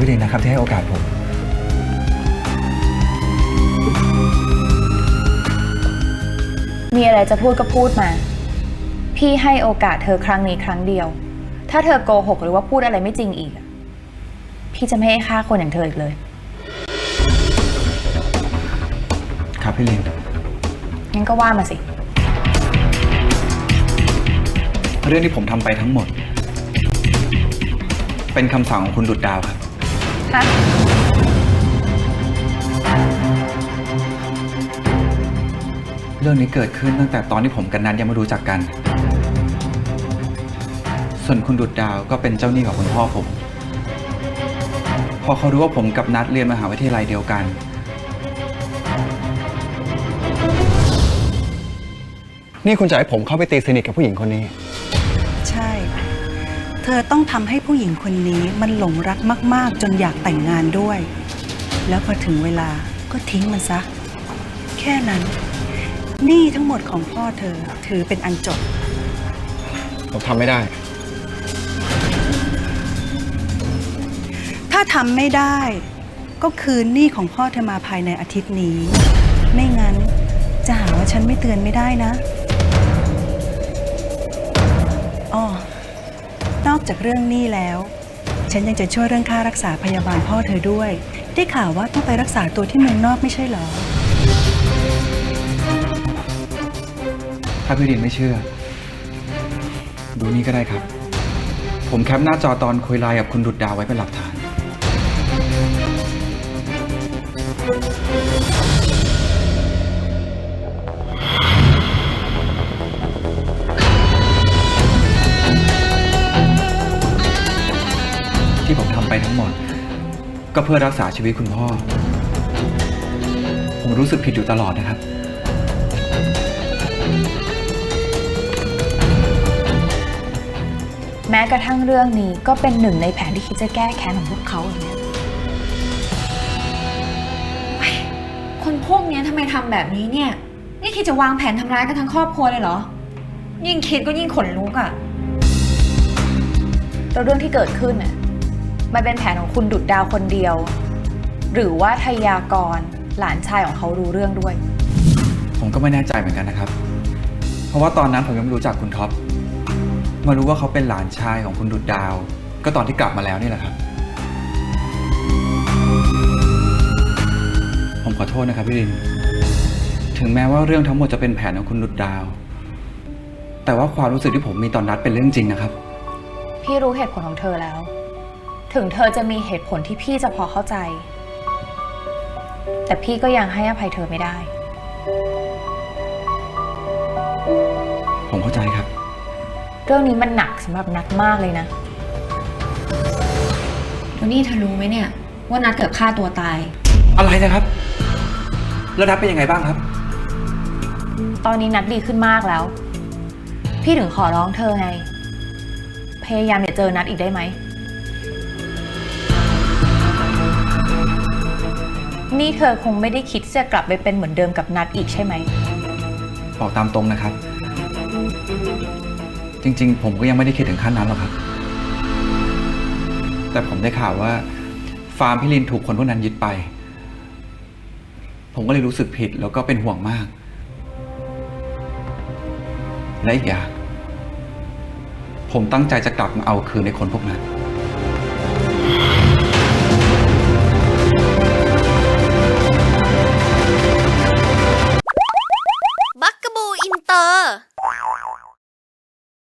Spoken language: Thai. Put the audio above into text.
พี่ลินนะครับที่ให้โอกาสผม มีอะไรจะพูดก็พูดมา พี่ให้โอกาสเธอครั้งนี้ครั้งเดียว ถ้าเธอโกหกหรือว่าพูดอะไรไม่จริงอีกอะพี่จะไม่ให้ฆ่าคนอย่างเธออีกเลย ครับพี่ลิน งั้นก็ว่ามาสิ เรื่องที่ผมทำไปทั้งหมด เป็นคำสั่งของคุณดุดดาวครับ ฮะเรื่องนี้เกิดขึ้นตั้งแต่ตอนที่ผมกับนัทยังไม่รู้จักกัน ส่วนคุณดุดดาวก็เป็นเจ้าหนี้ของคุณพ่อผม พอเขารู้ว่าผมกับนัทเรียนมหาวิทยาลัยเดียวกัน นี่คุณจะให้ผมเข้าไปตีสนิทกับผู้หญิงคนนี้ ใช่ เธอต้องทำให้ผู้หญิงคนนี้มันหลงรักมาก ๆ จนอยากแต่งงานด้วย แล้วพอถึงเวลาก็ทิ้งมันซะ แค่นั้นหนี้ทั้งหมดของพ่อเธอถือเป็นอันจบ ผมทำไม่ได้ ถ้าทำไม่ได้ ก็คืนหนี้ของพ่อเธอมาภายในอาทิตย์นี้ ไม่งั้นจะหาว่าฉันไม่เตือนไม่ได้นะ จากเรื่องหนี้แล้ว ฉันยังจะช่วยเรื่องค่ารักษาพยาบาลพ่อเธอด้วย ได้ข่าวว่าต้องไปรักษาตัวที่เมืองนอกไม่ใช่เหรอ ถ้าพี่ลินไม่เชื่อ ดูนี่ก็ได้ครับ ผมแคปหน้าจอตอนคุยไลน์กับคุณดุดดาวไว้เป็นหลักฐาน ทำไปทั้งหมด ก็เพื่อรักษาชีวิตคุณพ่อ ผมรู้สึกผิดอยู่ตลอดนะครับ แม้กระทั่งเรื่องนี้ก็เป็นหนึ่งในแผนที่คิดจะแก้แค้นของพวกเขาอย่างเนี้ยคนพวกเนี้ยทำไมทำแบบนี้เนี่ย นี่คิดจะวางแผนทำร้ายกันทั้งครอบครัวเลยเหรอ ยิ่งคิดก็ยิ่งขนลุกอะ่ะ แล้วเรื่องที่เกิดขึ้นน่ะ มันเป็นแผนของคุณดุดดาวคนเดียว หรือว่าทยากรหลานชายของเขารู้เรื่องด้วย ผมก็ไม่แน่ใจเหมือนกันนะครับ เพราะว่าตอนนั้นผมยังไม่รู้จักคุณท็อป มารู้ว่าเขาเป็นหลานชายของคุณดุดดาว ก็ตอนที่กลับมาแล้วนี่แหละครับ ผมขอโทษนะครับพี่ลิน ถึงแม้ว่าเรื่องทั้งหมดจะเป็นแผนของคุณดุดดาว แต่ว่าความรู้สึกที่ผมมีตอนนัดเป็นเรื่องจริงนะครับ พี่รู้เหตุผลของเธอแล้ว ถึงเธอจะมีเหตุผลที่พี่จะพอเข้าใจ แต่พี่ก็ยังให้อภัยเธอไม่ได้ ผมเข้าใจครับ เรื่องนี้มันหนักสำหรับนัดมากเลยนะแล้วนี่เธอรู้ไหมเนี่ย ว่านัดเกือบฆ่าตัวตาย อะไรนะครับ แล้วนัดเป็นยังไงบ้างครับ ตอนนี้นัดดีขึ้นมากแล้ว พี่ถึงขอร้องเธอไง พยายามอย่าเจอนัดอีกได้ไหม นี่เธอคงไม่ได้คิดจะกลับไปเป็นเหมือนเดิมกับนัดอีกใช่ไหม บอกตามตรงนะครับ จริงๆ ผมก็ยังไม่ได้คิดถึงขั้นนั้นหรอกครับ แต่ผมได้ข่าวว่า ฟาร์มพี่ลินถูกคนพวกนั้นยึดไป ผมก็เลยรู้สึกผิดแล้วก็เป็นห่วงมาก และอีกอย่างผมตั้งใจจะกลับมาเอาคืนในคนพวกนั้น